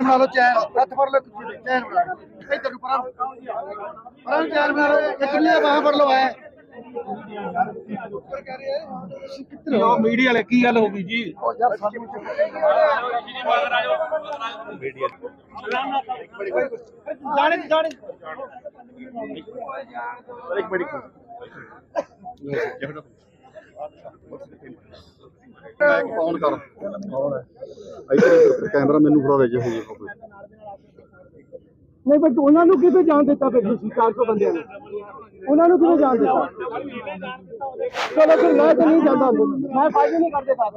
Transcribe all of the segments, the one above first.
बना लो चैन रथ पर लो चैन बना लो इधर ऊपर पर चैन बना लो कितने वहाँ पर लो है मीडिया वाले की गल होगी जी? मीडिया। जाने जाने। ਹੋ ਮੀਡੀਆ ਵਾਲੇ ਕੌਣ ਕਰ। ਕੌਣ ਹੈ ਇੱਧਰ ਕੈਮਰਾ ਮੈਨੂੰ ਫੜਾ ਦੇ ਜੇ ਹੋ ਜੇ ਨਹੀਂ ਬਟ ਉਹਨਾਂ ਨੂੰ ਕਿਵੇਂ ਜਾਣ ਦਿੱਤਾ ਫਿਰ ਤੁਸੀਂ 400 ਬੰਦਿਆਂ ਨੂੰ? ਉਹਨਾਂ ਨੂੰ ਕਿਵੇਂ ਜਾਣ ਦਿੱਤਾ? ਚਲੋ ਫਿਰ ਮੈਂ ਤਾਂ ਨਹੀਂ ਜਾਂਦਾ ਮੈਂ ਫਾਇਦੇ ਨਹੀਂ ਕਰਦੇ ਸਾਥ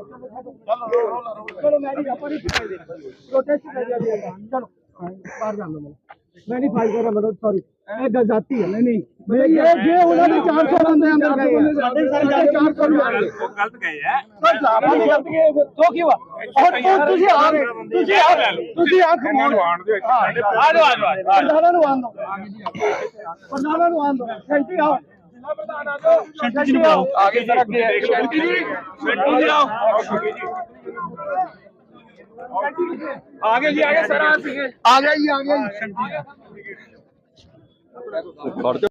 ਚਲੋ, ਮੈਂ ਨਹੀਂ ਆਪਾਂ ਨਹੀਂ ਫਾਇਦੇ ਪ੍ਰੋਟੈਸਟ ਕਰ ਰਿਹਾ ਚਲੋ, ਬਾਹਰ ਜਾਣ ਦਿਓ। ਮੈਂ ਨਹੀਂ ਫਾਇਦਾ ਕਰ ਰਿਹਾ ਮਤਲਬ ਸੌਰੀ ਇਹ ਗੱਲ ਜਾਤੀ ਹੈ ਨਹੀਂ ਨਹੀਂ। ਇਹ ਜੇ ਉਹਨਾਂ ਦੇ 400 ਬੰਦੇ ਅੰਦਰ ਗਏ ਸਾਡੇ ਸਾਰੇ 400 ਨੂੰ ਆਣਗੇ ਉਹ ਗਲਤ ਗਏ ਆ। ਸਰ ਜਾਪਾ ਗਲਤ ਗਏ ਤੋਂ ਕੀ ਹੁआ ਔਰ ਤੁਸੀਂ ਆ ਗਏ ਤੁਸੀਂ ਆ। ਤੁਸੀਂ ਅੱਖ ਮੋੜ ਆਣ ਦਿਓ ਆ ਜਾਓ ਆ ਜਾਓ ਆ ਜਾਓ ਪ੍ਰਧਾਨਾਂ ਨੂੰ ਆਣ ਦੋ ਪ੍ਰਧਾਨਾਂ ਨੂੰ ਆਣ ਦੋ ਸੈਂਟੀ ਆਓ। ਸੈਂਟੀ ਜੀ ਆਓ। ਆਗੇ ਸਰ ਅੱਗੇ। ਸ਼ੈਂਟੀ ਜੀ। ਸ਼ੈਂਟੀ ਜੀ ਆਓ। ਆਗੇ ਜੀ ਆਗੇ ਸਰ ਆ ਸੀਗੇ ਆ ਗਿਆ ਜੀ ਆ ਜੀ ਖੜ